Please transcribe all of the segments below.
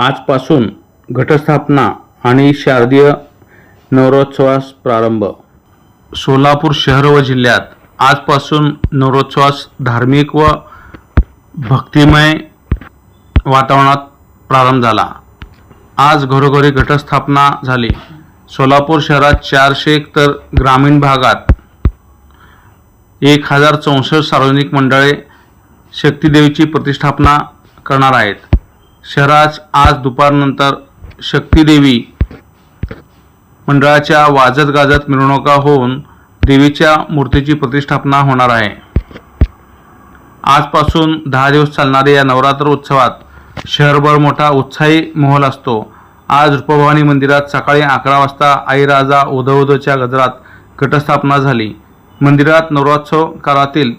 आजपासून घटस्थापना आणि शारदीय नवरोत्सवास प्रारंभ. सोलापूर शहर व जिल्ह्यात आजपासून नवरोत्सवास धार्मिक व भक्तिमय वातावरणात प्रारंभ झाला. आज घरोघरी घटस्थापना झाली. सोलापूर शहरात चारशे तर ग्रामीण भागात एक हजार चौसष्ट सार्वजनिक मंडळे शक्तिदेवीची प्रतिष्ठापना करणार आहेत. शहरात आज दुपारनंतर शक्तिदेवी मंडळाच्या वाजत गाजत मिरवणुका होऊन देवीच्या मूर्तीची प्रतिष्ठापना होणार आहे. आजपासून दहा दिवस चालणाऱ्या या नवरात्र उत्सवात शहरभर मोठा उत्साही माहोल असतो. आज रूपभवानी मंदिरात सकाळी अकरा वाजता आई राजा गजरात घटस्थापना झाली. मंदिरात नवरोत्सव काळातील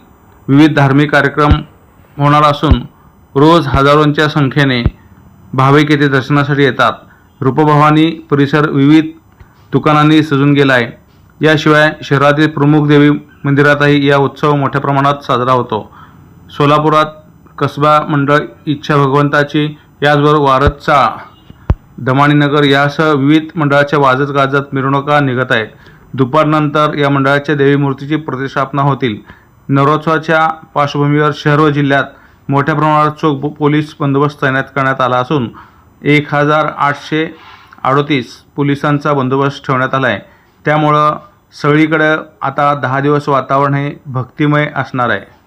विविध धार्मिक कार्यक्रम होणार असून रोज हजारोंच्या संख्येने भाविक येथे दर्शनासाठी येतात. रूपभवानी परिसर विविध दुकानांनी सजून गेला आहे याशिवाय शहरातील प्रमुख देवी मंदिरातही या उत्सव मोठ्या प्रमाणात साजरा होतो. सोलापुरात कसबा मंडळ इच्छा भगवंताची याचबरोबर वारदचा दमाणीनगर यासह विविध मंडळाच्या वाजत गाजत मिरवणुका निघत आहेत. दुपारनंतर या मंडळाच्या देवी मूर्तीची प्रतिष्ठापना होतील. नवरोत्सवाच्या पार्श्वभूमीवर शहर व जिल्ह्यात मोठ्या प्रमाणात चोख पोलीस बंदोबस्त तैनात करण्यात आला असून एक हजार आठशे अडोतीस पोलिसांचा बंदोबस्त ठेवण्यात आला आहे त्यामुळं सगळीकडं आता दहा दिवस वातावरण हे भक्तिमय असणार आहे.